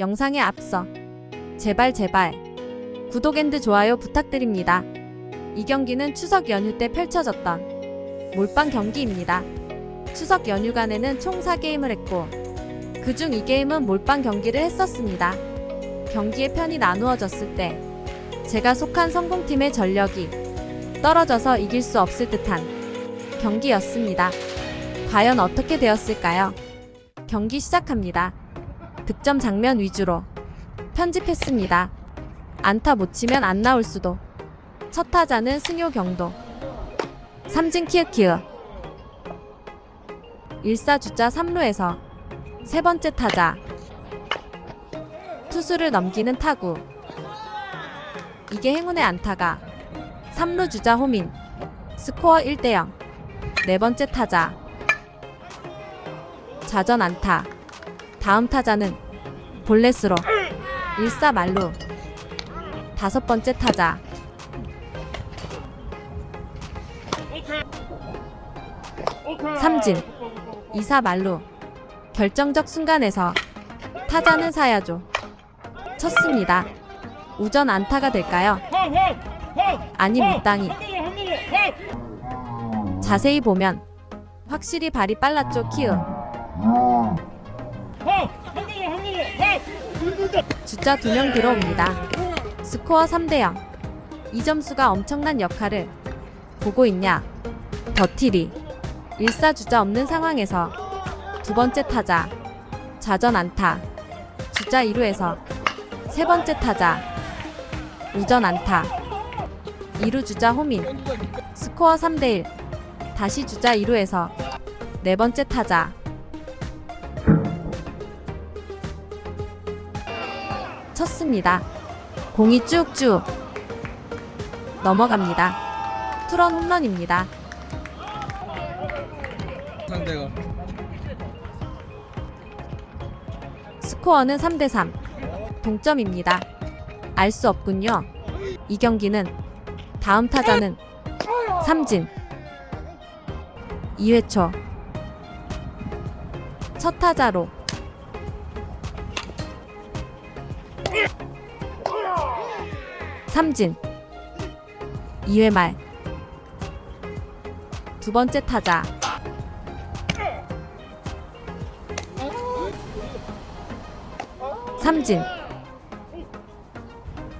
영상에 앞서 제발 제발 구독 앤드 좋아요 부탁드립니다. 이 경기는 추석 연휴 때 펼쳐졌던 몰빵 경기입니다. 추석 연휴간에는 총 4게임을 했고 그중 2게임은 몰빵 경기를 했었습니다. 경기의 편이 나누어졌을 때 제가 속한 성공팀의 전력이 떨어져서 이길 수 없을 듯한 경기였습니다. 과연 어떻게 되었을까요? 경기 시작합니다. 득점 장면 위주로 편집했습니다. 안타 못 치면 안 나올 수도. 첫 타자는 승효 경도. 삼진 키읔키읔. 1사 주자 3루에서 세 번째 타자. 투수를 넘기는 타구. 이게 행운의 안타가 3루 주자 호민. 스코어 1대0. 네 번째 타자. 좌전 안타. 다음 타자는 볼넷으로 1사 말루. 다섯 번째 타자. 삼진. 2사 말루. 결정적 순간에서 타자는 사야죠. 쳤습니다. 우전 안타가 될까요? 아니 무땅이. 자세히 보면 확실히 발이 빨랐죠 키읔. 주자 두 명 들어옵니다. 스코어 3대 0. 이 점수가 엄청난 역할을 보고 있냐? 더티리. 1사 주자 없는 상황에서 두 번째 타자. 좌전 안타. 주자 2루에서 세 번째 타자. 우전 안타. 2루 주자 호민. 스코어 3대 1. 다시 주자 2루에서 네 번째 타자. 쳤습니다. 공이 쭉쭉 넘어갑니다. 투런 홈런입니다. 상대가 스코어는 3대3. 동점입니다. 알 수 없군요. 이 경기는 다음 타자는 삼진. 2회 초. 첫 타자로 삼진. 2회 말. 두 번째 타자. 삼진.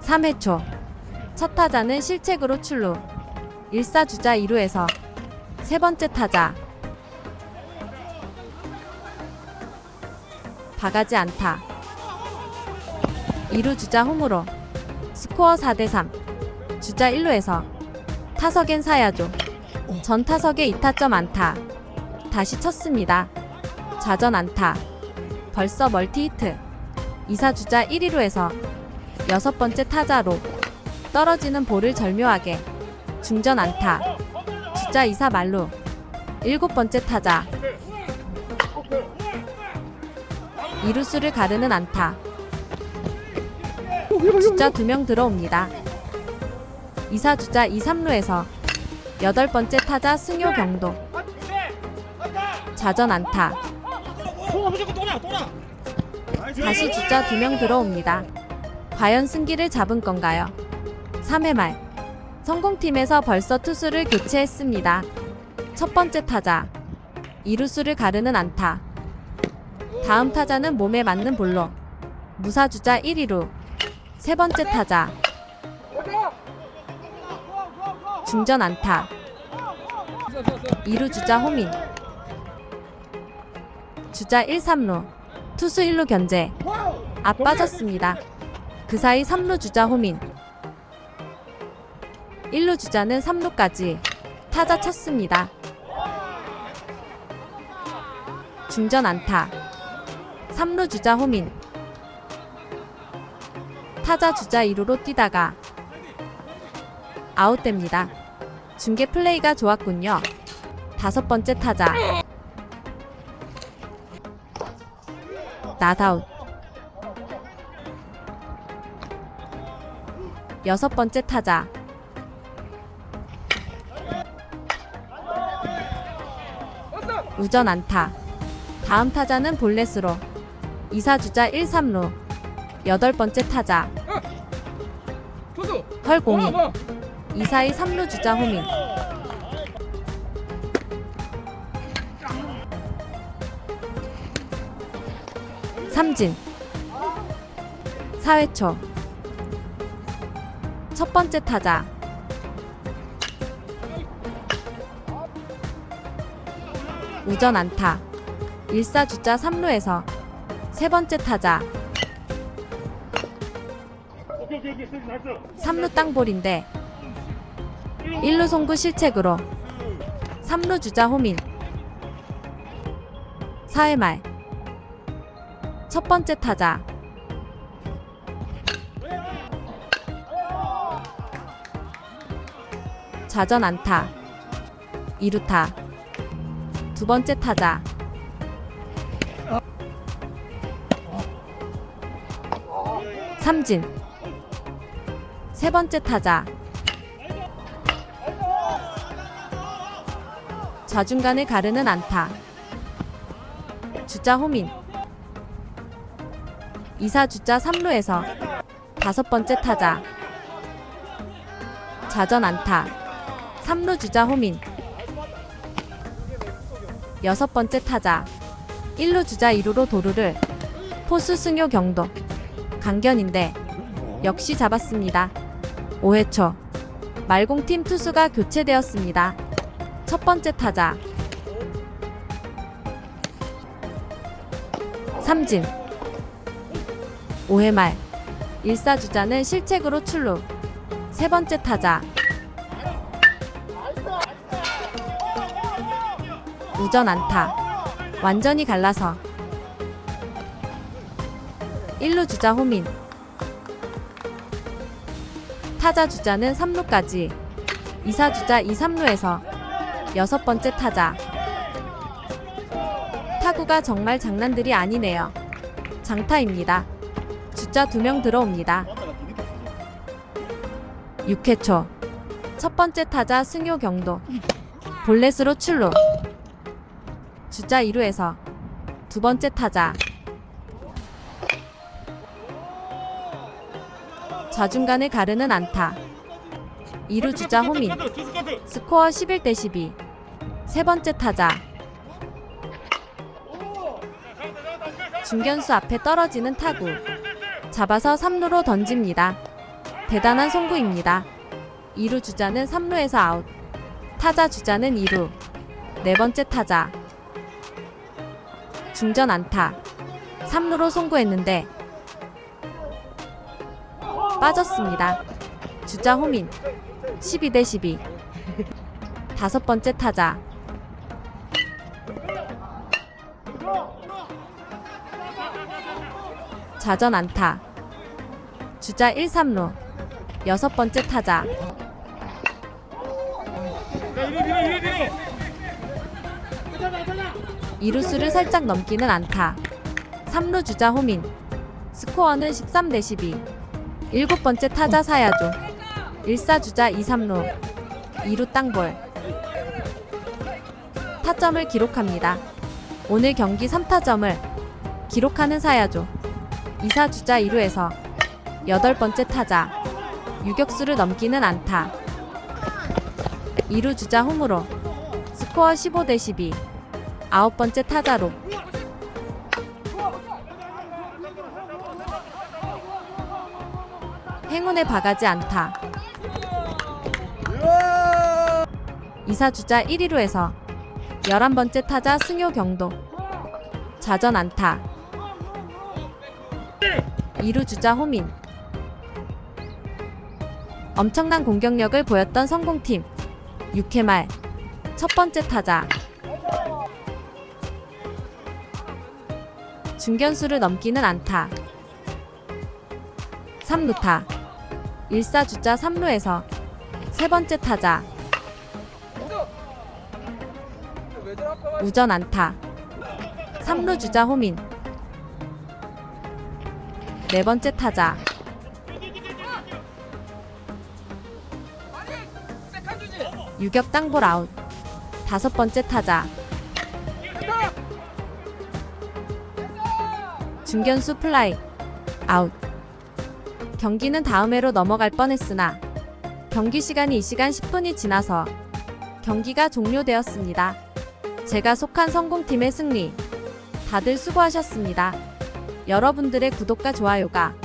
3회 초. 첫 타자는 실책으로 출루. 1사 주자 2루에서. 세 번째 타자. 바가지 안타 2루 주자 홈으로 스코어 4대3 주자 1루에서 타석엔 사야죠 전 타석에 2타점 안타. 다시 쳤습니다. 좌전 안타. 벌써 멀티 히트. 2사 주자 1위로에서 여섯 번째 타자로 떨어지는 볼을 절묘하게 중전 안타. 주자 2사 말루. 일곱 번째 타자. 이루수를 가르는 안타 주자 두 명 들어옵니다 2사 주자 2, 3루에서 여덟 번째 타자 승효 경도 좌전 안타 다시 주자 두 명 들어옵니다. 과연 승기를 잡은 건가요? 3회 말 성공팀에서 벌써 투수를 교체했습니다. 첫 번째 타자 이루수를 가르는 안타. 다음 타자는 몸에 맞는 볼로 무사 주자 1위로 세 번째 타자. 중전 안타. 2루 주자 호민. 주자 1, 3루. 투수 1루 견제. 앞 빠졌습니다. 그 사이 3루 주자 호민. 1루 주자는 3루까지 타자 쳤습니다. 중전 안타. 3루 주자 호민 타자 주자 2루로 뛰다가 아웃됩니다. 중계 플레이가 좋았군요. 다섯 번째 타자. 나다웃 여섯 번째 타자. 우전 안타. 다음 타자는 볼넷으로. 2사 주자 1, 3루 여덟 번째 타자. 어, 2사의 3루 주자 호민 삼진. 4회 초. 첫 번째 타자. 우전 안타. 1사 주자 3루에서 세 번째 타자 3루 땅볼인데 1루 송구 실책으로 3루 주자 호민 4회 말. 첫 번째 타자. 좌전 안타. 2루타. 두 번째 타자. 삼진 세 번째 타자 좌중간을 가르는 안타. 주자 호민. 2사 주자 3루에서 다섯 번째 타자. 자전 안타. 3루 주자 호민. 여섯 번째 타자. 1루 주자 2루로 도루를 포수 승효 경도. 강견인데 역시 잡았습니다. 5회 초. 말공팀 투수가 교체되었습니다. 첫 번째 타자. 삼진. 5회 말. 1사 주자는 실책으로 출루. 세 번째 타자. 우전 안타. 완전히 갈라서. 1루 주자 호민 타자 주자는 3루까지 2사 주자 2, 3루에서 여섯 번째 타자. 타구가 정말 장난들이 아니네요. 장타입니다. 주자 두명 들어옵니다. 6회 초. 첫 번째 타자 승효 경도. 볼넷으로 출루. 주자 2루에서 두 번째 타자. 좌중간을 가르는 안타. 2루 주자 호민. 스코어 11대 12. 세 번째 타자. 중견수 앞에 떨어지는 타구. 잡아서 3루로 던집니다. 대단한 송구입니다. 2루 주자는 3루에서 아웃. 타자 주자는 2루. 네 번째 타자. 중전 안타. 3루로 송구했는데 빠졌습니다. 주자 호민. 12대 12. 다섯 번째 타자. 자전 안타. 주자 1, 3루. 여섯 번째 타자. 이루수를 살짝 넘기는 안타. 3루 주자 호민. 스코어는 13대 12. 일곱 번째 타자 사야조. 1사 주자 2, 3루. 2루 땅볼. 타점을 기록합니다. 오늘 경기 3타점을 기록하는 사야조. 2사 주자 2루에서 여덟 번째 타자. 유격수를 넘기는 안타. 2루 주자 홈으로 스코어 15대 12. 아홉 번째 타자로 행운의 바가지 안타. 이사 주자 1위로에서 11번째 타자 승효 경도. 자전 안타. 2루 주자 호민. 엄청난 공격력을 보였던 성공팀. 6회 말. 첫 번째 타자. 중견수를 넘기는 안타. 3루타 1사 주자 3루에서 세 번째 타자. 우전 안타. 3루 주자 호민. 네 번째 타자. 유격 땅볼 아웃. 다섯 번째 타자. 중견수 플라이. 아웃 경기는 다음 회로 넘어갈 뻔했으나 경기 시간이 이 시간 10분이 지나서 경기가 종료되었습니다. 제가 속한 성공팀의 승리. 다들 수고하셨습니다. 여러분들의 구독과 좋아요가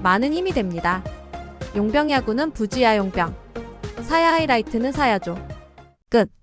많은 힘이 됩니다. 용병 야구는 부지야 용병. 사야 하이라이트는 사야죠. 끝.